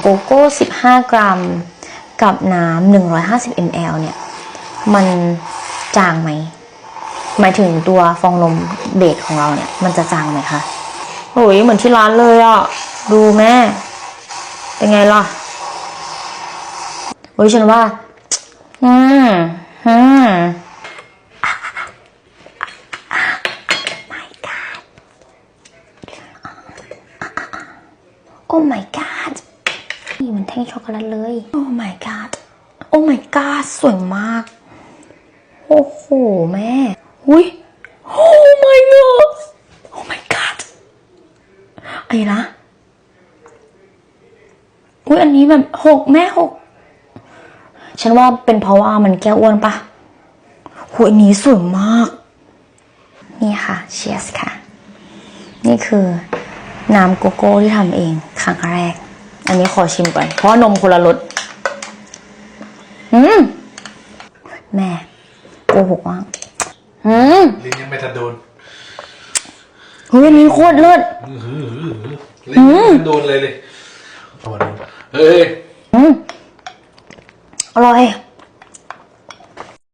โกโก้ 15 กรัม กับน้ำ150 ml เนี่ย มันจางไหม หมายถึงตัวฟองนมเบสของเราเนี่ย มันจะจางไหมคะ โอ้ยเหมือนที่ร้านเลยอะ่ะ ดูแม่ เป็นไงล่ะ โอ้ยฉันว่า อืมอืมโอ้ my god นี่มันแท่งช็อกโกแลตเลย โอ้ my god โอ้ my god สวยมาก โอ้โห แม่อุ้ยโอ้ my god โอ้ my god ไอ้นะอุ้ยอันนี้แบบหกแม่หกฉันว่าเป็นเพราะว่ามันแก้วอ้วนปะหูอันนี้สวยมาก นี่ค่ะเชียสค่ะ นี่คือน้ำโกโก้ที่ทำเองครั้งแรก อันนี้ขอชิมก่อน เพราะว่านมคนละรสอืมแม่โกหกว่าอืมลิ้นยังไม่ทันโดนเฮ้ยอันนี้โคตรเลิศ อื้อหือหือหือลิ้นยังไม่ทันโดนเลยเลยเอามาดูเฮ้ย อืมอร่อย